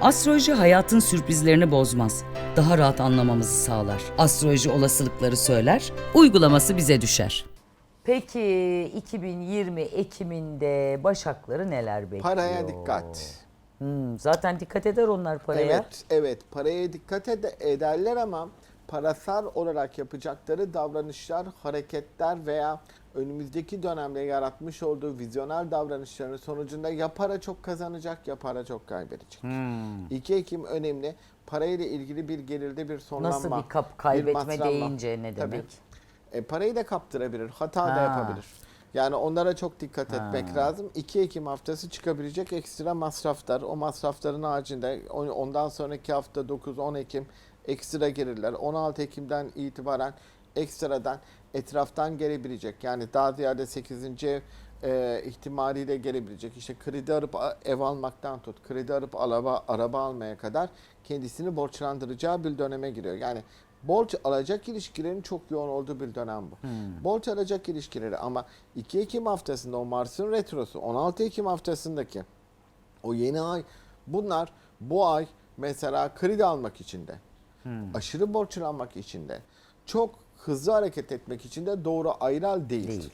Astroloji hayatın sürprizlerini bozmaz. Daha rahat anlamamızı sağlar. Astroloji olasılıkları söyler, uygulaması bize düşer. Peki 2020 Ekim'inde Başakları neler bekliyor? Paraya dikkat. Hmm, zaten dikkat eder onlar paraya. Evet, evet. Paraya dikkat ed- ederler ama parasal olarak yapacakları davranışlar, hareketler veya önümüzdeki dönemde yaratmış olduğu vizyoner davranışların sonucunda ya para çok kazanacak ya para çok kaybedecek. Hmm. 2 Ekim önemli. Parayla ilgili bir gelirde bir sonlanma. Nasıl bir kap kaybetme maslanma. deyince ne Tabii. demek? E, parayı da kaptırabilir, hata Ha. da yapabilir. Yani onlara çok dikkat etmek lazım. 2 Ekim haftası çıkabilecek ekstra masraflar. O masrafların haricinde on- ondan sonraki hafta 9-10 Ekim ekstra gelirler. 16 Ekim'den itibaren ekstradan etraftan gelebilecek. Yani daha ziyade 8. E, ihtimaliyle gelebilecek. İşte kredi alıp a- ev almaktan tut, kredi alıp araba, araba almaya kadar kendisini borçlandıracağı bir döneme giriyor. Yani borç alacak ilişkilerin çok yoğun olduğu bir dönem bu. Borç alacak ilişkileri ama 2 Ekim haftasında o Mars'ın retrosu, 16 Ekim haftasındaki o yeni ay bunlar bu ay mesela kredi almak için de, aşırı borçlanmak için de, çok hızlı hareket etmek için de doğru aylar değildir. Değil.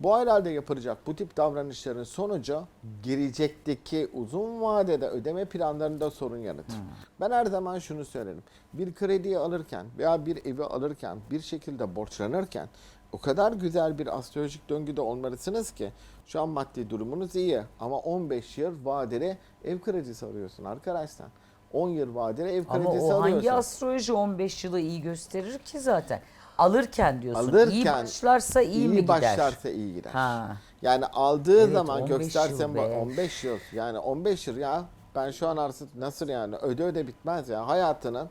Bu aylarda yapılacak bu tip davranışların sonucu gelecekteki uzun vadede ödeme planlarında sorun yaratır. Ben her zaman şunu söylerim. Bir krediyi alırken veya bir evi alırken bir şekilde borçlanırken o kadar güzel bir astrolojik döngüde olmalısınız ki şu an maddi durumunuz iyi ama 15 yıl vadeli ev kredisi alıyorsun arkadaşlar. 10 yıl vadeli ev Ama kredisi o alıyorsun. hangi astroloji 15 yılı iyi gösterir ki zaten? Alırken diyorsun. iyi Alırken başlarsa iyi, mi gider? başlarsa iyi gider. Ha. Yani aldığı Evet, zaman 15 göstersen yıl bak be. 15 yıl yani 15 yıl ya ben şu an arası nasıl yani öde öde bitmez ya hayatının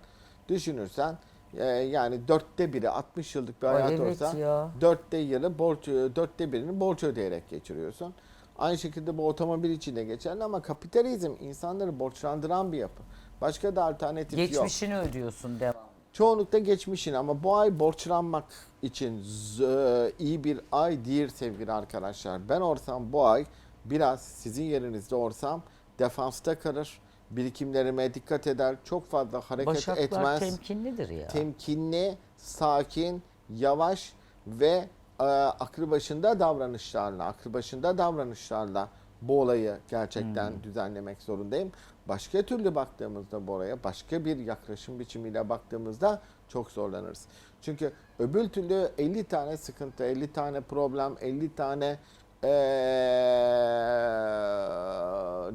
düşünürsen e, yani dörtte biri 60 yıllık bir Ay hayat evet olsa ya. dörtte yılı borç dörtte birini borç ödeyerek geçiriyorsun. Aynı şekilde bu otomobil için de geçerli ama kapitalizm insanları borçlandıran bir yapı. Başka da alternatif yok. Geçmişini ödüyorsun devam. Çoğunlukla geçmişin ama bu ay borçlanmak için z- iyi bir ay değil sevgili arkadaşlar. Ben olsam bu ay biraz sizin yerinizde olsam defansta kalır. Birikimlerime dikkat eder. Çok fazla hareket Başaklar etmez. temkinlidir ya. Temkinli, sakin, yavaş ve e, aklı başında davranışlarla, aklı başında davranışlarla bu olayı gerçekten düzenlemek zorundayım. Başka türlü baktığımızda bu olaya, başka bir yaklaşım biçimiyle baktığımızda çok zorlanırız. Çünkü öbür türlü 50 tane sıkıntı, 50 tane problem, 50 tane eee,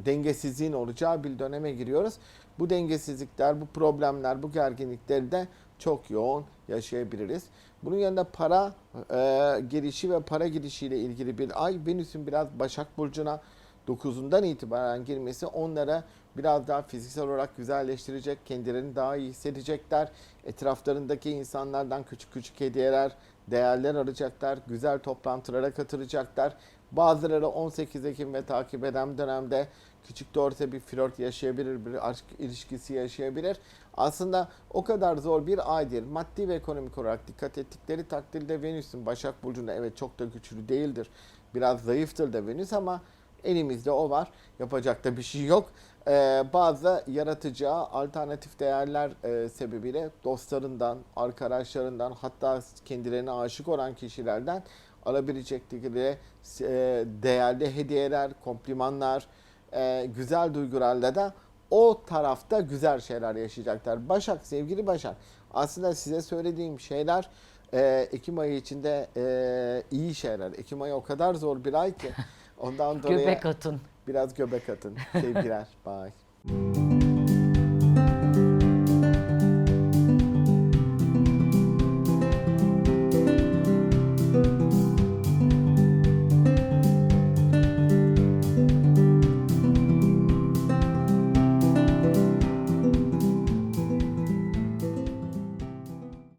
dengesizliğin olacağı bir döneme giriyoruz. Bu dengesizlikler, bu problemler, bu gerginlikleri de çok yoğun yaşayabiliriz. Bunun yanında para eee gelişi ve para gidişiyle ilgili bir ay Venüs'ün biraz Başak Burcu'na 9'undan itibaren girmesi onlara biraz daha fiziksel olarak güzelleştirecek, kendilerini daha iyi hissedecekler. Etraflarındaki insanlardan küçük küçük hediyeler, değerler alacaklar, güzel toplantılara katılacaklar. Bazıları 18 Ekim ve takip eden dönemde küçük de olsa bir flört yaşayabilir, bir aşk ilişkisi yaşayabilir. Aslında o kadar zor bir ay değil. Maddi ve ekonomik olarak dikkat ettikleri takdirde Venüs'ün Başak Burcu'nda evet çok da güçlü değildir. Biraz zayıftır da Venüs ama elimizde o var. Yapacak da bir şey yok. Ee, bazı yaratıcı alternatif değerler e, sebebiyle dostlarından, arkadaşlarından hatta kendilerine aşık olan kişilerden alabilecekleri e, değerli hediyeler, komplimanlar, e, güzel duygularla da o tarafta güzel şeyler yaşayacaklar. Başak, sevgili Başak, aslında size söylediğim şeyler e, Ekim ayı içinde e, iyi şeyler. Ekim ayı o kadar zor bir ay ki ondan dolayı Göbek atın. biraz göbek atın. Sevgiler. Bye.